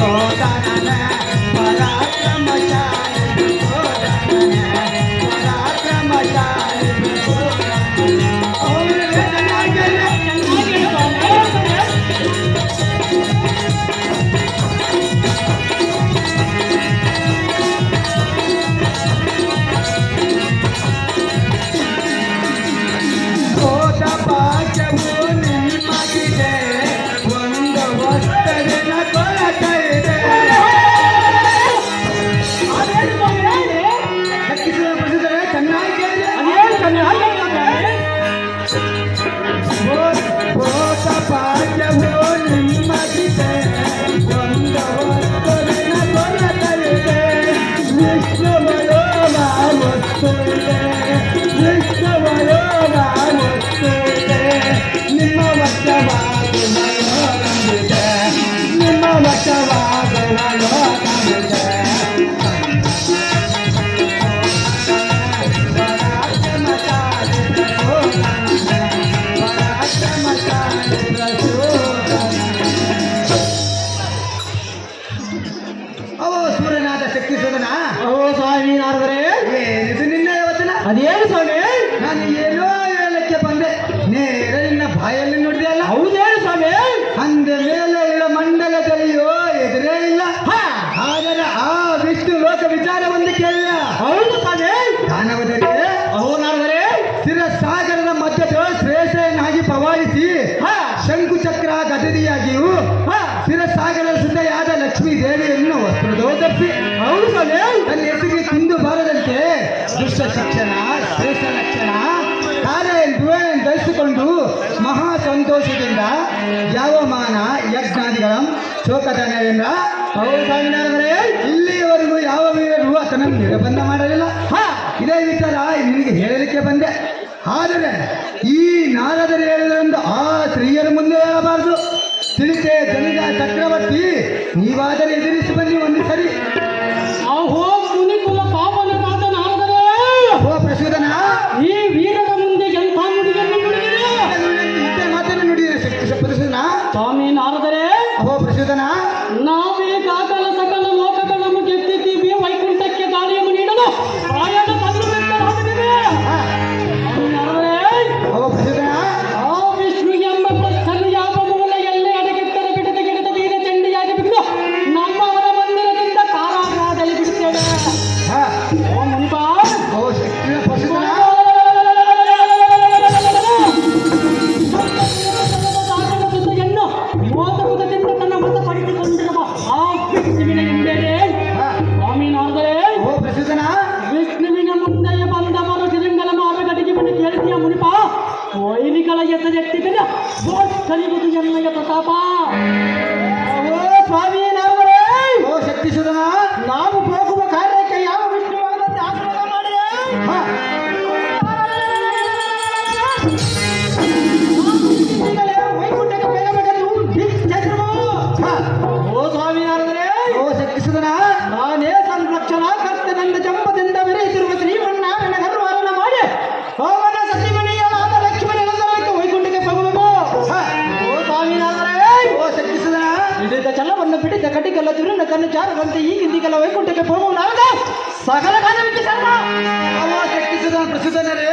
તો તારા ನಾನು ಏನೋ ಹೇಳಕ್ಕೆ ಬಂದೆ. ನೇರ ನಿನ್ನ ಬಾಯಲ್ಲಿ ನುಡಿದಲ್ಲ ಹೌದೇನು ಸ್ವಾಮಿ? ಅಂದ ಮೇಲೆ ಇಳ ಮಂಡಲದಲ್ಲಿಯೋ ಎದುರೇ ಇಲ್ಲ. ಆದರೆ ಆ ವಿಷ್ಣು ಲೋಕ ಒಂದು ಕೇಳಿಲ್ಲ ಹೌದು ಸ್ವಾಮಿ. ದಾನವದರಿಗೆ ಅಹೋ ಸ್ಥಿರ ಸಾಗರದ ಮಧ್ಯದ ಶ್ರೇಷ್ಠನಾಗಿ ಪ್ರವಾಹಿಸಿ ಹಾ. ಶಂಕುಚಕ್ರ ಗದರಿಯಾಗಿಯೂ ಹಾ. ಸಾಗರದ ಸುಂದರಿಯಾದ ಶೋಕದನದಿಂದ ಹೌದು ಸ್ವಾಮಿ ನಾರದರೆ ಇಲ್ಲಿಯವರೆಗೂ ಯಾವ ವೀರರು ನಿರ್ಬಂಧ ಮಾಡಲಿಲ್ಲ. ಹಾ, ಇದೇ ವಿಚಾರ ನಿನಗೆ ಹೇಳಲಿಕ್ಕೆ ಬಂದೆ. ಆದರೆ ಈ ನಾರದರು ಹೇಳಿದ್ರಿಂದ ಆ ಸ್ತ್ರೀಯರ ಮುಂದೆ ಹೇಳಬಾರದು. ತಿಳಿತೆ ಜನಿದ ಚಕ್ರವರ್ತಿ, ನೀವಾದರೆ ಎದುರಿಸಿ ಬನ್ನಿ ಒಂದು ಸರಿ. oh ini kalau jatuh jatuh tidak, bos kali butuh jangan jatuh apa? ವೈಕುಂಠಕ್ಕೆ ಹೋಗುವನಾರದ ಸಕಲ ಕಾಲ ಶಕ್ತಿ ಸುಧನ ಪ್ರಸುಧನರೇ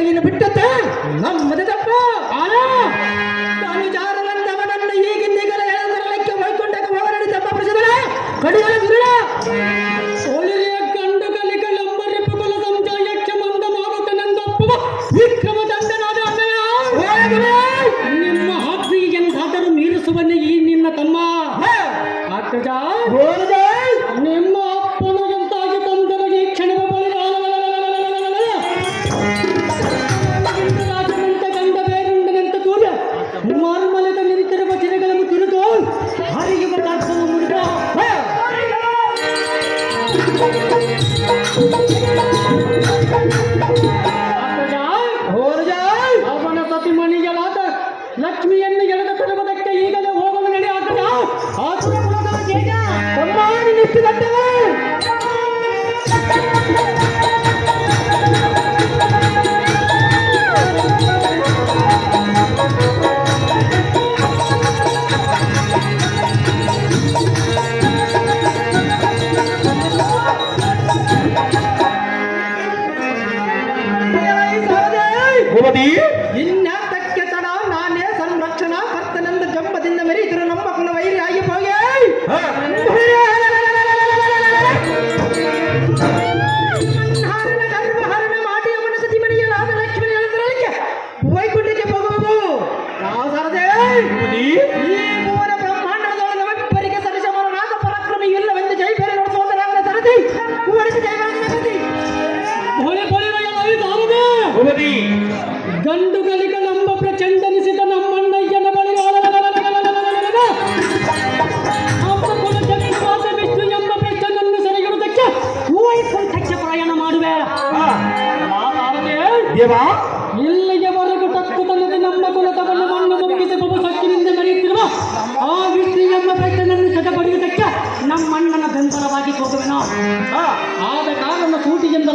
ಇಲ್ಲಿಗೆವರೆಗೂ ಬಿಟ್ಟತೆ ಬಿಟ್ಟತ್ತೆ ನಮ್ಮದು ತಪ್ಪು. ಆನ ನಾನು ಜಾರನಂದವನನ್ನು ಈಗಿಂದೀಗಲೇ ಹೋಗರಡಿ ತಪ್ಪ ಸೋಳಿಯ ಕುಲ ಮಂದ ವಿಕ್ರಮ ದಂಡನಾದ ಅಣ್ಣಯ್ಯ. ನಿಮ್ಮ ಹಾಸಿಗೆ ಎಂದಾದರೂ ಮೀರಿಸುವನೇ ಈ ನಿನ್ನ ತಮ್ಮ. ನಿಮ್ಮ ಗಂಡು ನಮ್ಮ ಪ್ರಚಂಡನಿಸಿದ ನಮ್ಮಣ್ಣಯ್ಯನ ಬಳಿ ವಿಷ್ಣು ಎಂಬ ಪ್ರಚಂಡನ್ನು ಸೆರೆಗಿಡುವುದಕ್ಕೆ ವೈಕುಂಠಕ್ಕೆ ಪ್ರಯಾಣ ಮಾಡುವೆ. ದೇವ ಇಲ್ಲಿಗೆವರೆಗೂ ಟಕ್ಕುತನದ ನಮ್ಮ ಕುಲತವನ್ನು ಮಣ್ಣು ಮುಗಿಸಿ ಬಹು ಸಕ್ಕಿನಿಂದ ಮೆರೆಯುತ್ತಿರುವ ಆ ವಿಷ್ಣು ಎಂಬ ಪ್ರಚಂಡನ್ನು ಸೆಟಪಡೆಯುವುದಕ್ಕೆ ನಮ್ಮಣ್ಣನ ಬೆಂಬಲವಾಗಿ ಹೋಗುವೆನೋ. ಆದ ಕಾರಣ ಸೂಟಿಯಿಂದ